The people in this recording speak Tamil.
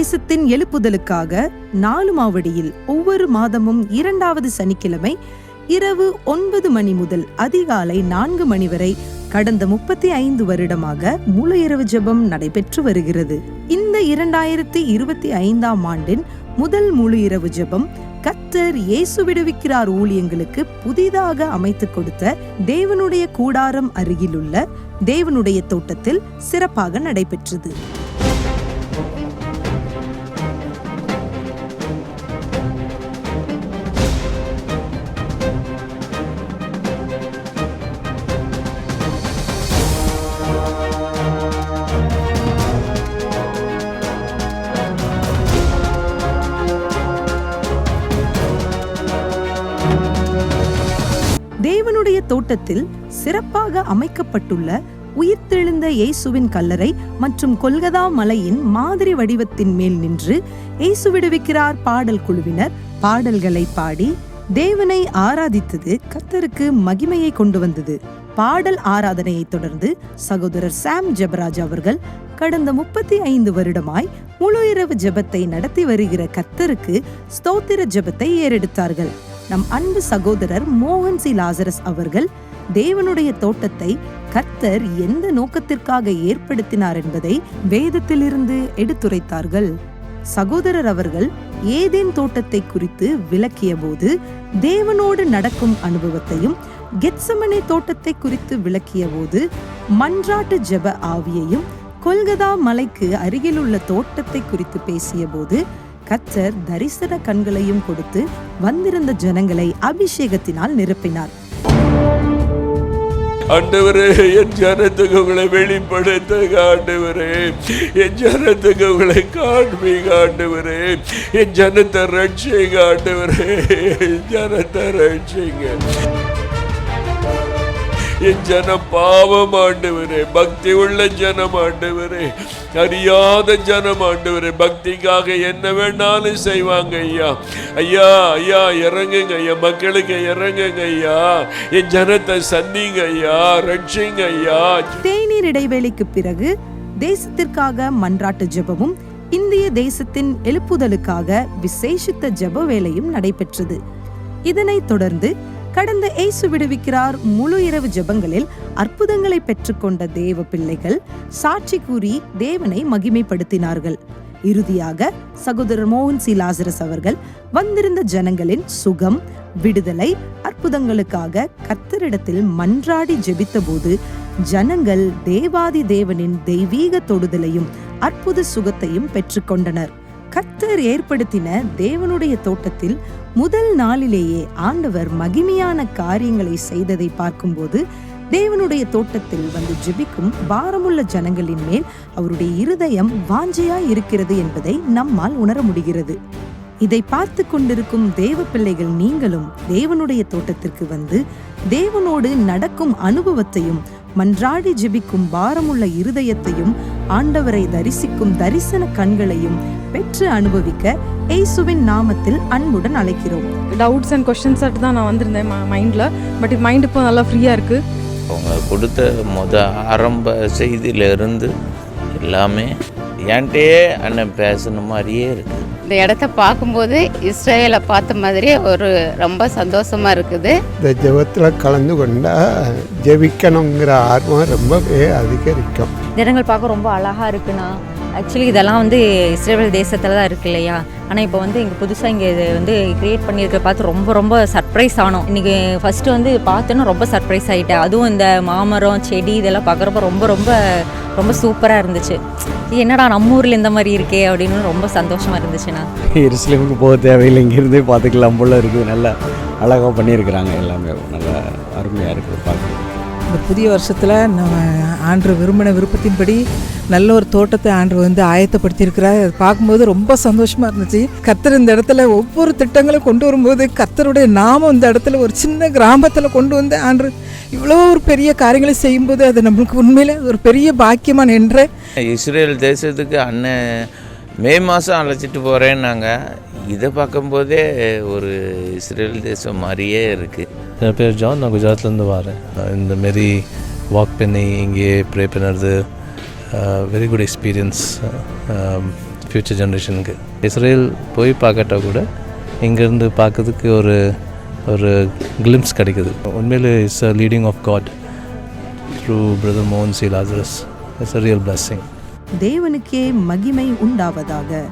தேசத்தின் எழுப்புதலுக்காக நாலு மாவடியில் ஒவ்வொரு மாதமும் இரண்டாவது சனிக்கிழமை இரவு ஒன்பது மணி முதல் அதிகாலை நான்கு மணி வரை கடந்த முப்பத்தி ஐந்து வருடமாக முழு இரவு ஜெபம் நடைபெற்று வருகிறது. இந்த இரண்டாயிரத்தி இருபத்தி ஐந்தாம் ஆண்டின் முதல் முழு இரவு ஜெபம் கத்தர் இயேசு விடுவிக்கிறார் ஊழியங்களுக்கு புதிதாக அமைத்து கொடுத்த தேவனுடைய கூடாரம் அருகிலுள்ள தேவனுடைய தோட்டத்தில் சிறப்பாக நடைபெற்றது. தோட்டத்தில் சிறப்பாக அமைக்கப்பட்டுள்ள உயிர்த்தெழுந்த இயேசுவின் கல்லறை மற்றும் கொல்கதா மலையின் மாதிரி வடிவத்தின் மேல் நின்று இயேசு விடுவிக்கிறார் பாடல் குழுவினர். பாடல்களை பாடி தேவனை ஆராதித்தது கத்தருக்கு மகிமையை கொண்டு வந்தது. பாடல் ஆராதனையை தொடர்ந்து சகோதரர் சாம் ஜெபராஜ் அவர்கள் கடந்த முப்பத்தி ஐந்து வருடமாய் முழு இரவு ஜெபத்தை நடத்தி வருகிற கர்த்தருக்கு ஸ்தோத்திர ஜெபத்தை ஏறெடுத்தார்கள். நம் அன்பு சகோதரர் மோகன் சி. லாசரஸ் அவர்கள் தேவனுடைய தோட்டத்தை கர்த்தர் எந்த நோக்கத்திற்காக ஏற்படுத்தினார் என்பதை வேதத்திலிருந்து எடுத்துரைத்தார்கள். சகோதரர் அவர்கள் ஏதேன் தோட்டத்தை குறித்து விளக்கிய போது தேவனோடு நடக்கும் அனுபவத்தையும் கெட்சமனே தோட்டத்தை குறித்து விளக்கிய போது மன்றாட்டு ஜெப ஆவியையும் கொல்கதா மலைக்கு அருகிலுள்ள தோட்டத்தை குறித்து பேசிய போது கத்தர் தரிசன கண்களையும் கொடுத்து வந்திருந்த ஜனங்களை அபிஷேகத்தினால் நிரப்பினார். ஆண்டவரே என் ஜனத்துக்கு உங்களை வெளிப்படுத்துங்க ஆண்டவரே. என் ஜனத்துக்கு உங்களை காண்பீங்க ஆண்டவரே. என் ஜனத்தை ரட்சிங்க ஆண்டவரே. என் ஜனத்தை ரட்சிங்க. என் ஜனம் பாவம் ஆண்டவரே பக்தி உள்ள ஜனம் ஆண்டவரே அறியாத ஜனம் ஆண்டவரே பக்திக்காக என்ன வேணாலும் செய்வாங்க ஐயா. ஐயா ஐயா இறங்குங்க ஐயா மக்களுக்கு இறங்குங்க ஐயா. என் ஜனத்தை சந்திங்க ஐயா ரட்சிங்க ஐயா. தேநீர் இடைவேளைக்கு பிறகு தேசத்திற்காக மன்றாட்டு ஜெபமும் இந்திய தேசத்தின் எழுப்புதலுக்காக விசேஷித்த ஜெப வேலையும் நடைபெற்றது. இதனைத் தொடர்ந்து கடந்த இயேசு விடுவிக்கிறார் முழு இரவு ஜெபங்களில் அற்புதங்களை பெற்றுக்கொண்ட தேவ பிள்ளைகள் சாட்சி கூறி தேவனை மகிமைப்படுத்தினார்கள். இறுதியாக சகோதரர் மோகன் சி. லாசரஸ் அவர்கள் வந்திருந்த ஜனங்களின் சுகம் விடுதலை அற்புதங்களுக்காக கத்தரிடத்தில் மன்றாடி ஜெபித்தபோது ஜனங்கள் தேவாதி தேவனின் தெய்வீக தொடுதலையும் அற்புத சுகத்தையும் பெற்றுக்கொண்டனர். கத்தர் ஏற்படுத்தின தேவனுடைய தோட்டத்தில் முதல் நாளிலேயே ஆண்டவர் மகிமையான காரியங்களை செய்ததை பார்க்கும்போது தேவனுடைய தோட்டத்தில் வந்து ஜெபிக்கும் பாரமுள்ள ஜனங்களின் மேல் அவருடைய இருதயம் வாஞ்சையாய் இருக்கிறது என்பதை நம்மால் உணர முடிகிறது. இதை பார்த்து கொண்டிருக்கும் தேவ பிள்ளைகள் நீங்களும் தேவனுடைய தோட்டத்திற்கு வந்து தேவனோடு நடக்கும் அனுபவத்தையும் மன்றாடி ஜெபிக்கும் பாரமுள்ள இருதயத்தையும் ஆண்டவரை தரிசிக்கும் தரிசன கண்களையும் பெற்று அனுபவிக்க இயேசுவின் நாமத்தில் அன்புடன் அழைக்கிறோம். டவுட்ஸ் அண்ட் கொஷின்ஸ் தான் நான் வந்திருந்தேன் மைண்டில் பட் மைண்ட் இப்போ நல்லா ஃப்ரீயாக இருக்குது அவங்க கொடுத்த முத ஆரம்ப செய்தியிலிருந்து எல்லாமே என்கிட்டயே அண்ணன் பேசின மாதிரியே இருக்குது இந்த இடத்த பார்க்கும்போது இஸ்ரேலை பார்த்த மாதிரியே ஒரு ரொம்ப சந்தோஷமா இருக்குது. இந்த ஜெபத்தில் கலந்து கொண்டா ஜெபிக்கணுங்கிற ஆர்வம் ரொம்பவே அதிகரிக்கும். இடங்கள் பார்க்க ரொம்ப அழகாக இருக்குண்ணா. ஆக்சுவலி இதெல்லாம் வந்து இஸ்ரேல் தேசத்தில் தான் இருக்கு இல்லையா? ஆனால் இப்போ வந்து இங்கே புதுசாக இங்கே இது வந்து கிரியேட் பண்ணியிருக்க பார்த்து ரொம்ப ரொம்ப சர்ப்ரைஸ் ஆனோம். இன்றைக்கி ஃபஸ்ட்டு வந்து பார்த்தோன்னா ரொம்ப சர்ப்ரைஸ் ஆகிட்டேன் அதுவும் இந்த மாமரம் செடி இதெல்லாம் பார்க்குறப்ப ரொம்ப ரொம்ப ரொம்ப சூப்பராக இருந்துச்சு. என்னடா நம்ம ஊரில் இந்த மாதிரி இருக்கே அப்படின்னு ரொம்ப சந்தோஷமாக இருந்துச்சுண்ணா எருசலேமுக்கு போக தேவையில்லை. இங்கேருந்து பார்த்துக்கலாம் போல இருக்குது. நல்லா அழகாக பண்ணியிருக்கிறாங்க எல்லாமே. நல்லா அருமையாக இருக்குது பார்க்குறது இந்த புதிய வருஷத்தில் நம்ம ஆண்டு விரும்பின விருப்பத்தின்படி நல்ல ஒரு தோட்டத்தை ஆண்டு வந்து ஆயத்தப்படுத்தியிருக்கிறார். அதை பார்க்கும்போது ரொம்ப சந்தோஷமாக இருந்துச்சு. கத்தர் இந்த இடத்துல ஒவ்வொரு திட்டங்களும் கொண்டு வரும்போது கத்தருடைய நாமம் இந்த இடத்துல ஒரு சின்ன கிராமத்தில் கொண்டு வந்து ஆண்டு இவ்வளோ ஒரு பெரிய காரியங்களை செய்யும்போது அது நம்மளுக்கு உண்மையில் ஒரு பெரிய பாக்கியமாக நின்றேன் இஸ்ரேல் தேசத்துக்கு அண்ணன் மே மாதம் அழைச்சிட்டு போகிறேன்னாங்க இதை பார்க்கும்போதே ஒரு இஸ்ரேல் தேசம் மாதிரியே இருக்குது என் பேர் ஜான். நான் குஜராத்லேருந்து வரேன். இந்த மாரி வாக் பண்ணி இங்கேயே ப்ரே பண்ணுறது வெரி குட் எக்ஸ்பீரியன்ஸ் ஃப்யூச்சர் ஜென்ரேஷனுக்கு இஸ்ரேல் போய் பார்க்கட்டா கூட இங்கேருந்து பார்க்கறதுக்கு ஒரு ஒரு கிளிம்ஸ் கிடைக்குது. உண்மையில் it's a leading of God through brother மோகன் C Lazarus it's a real blessing தேவனுக்கே மகிமை உண்டாவதாக.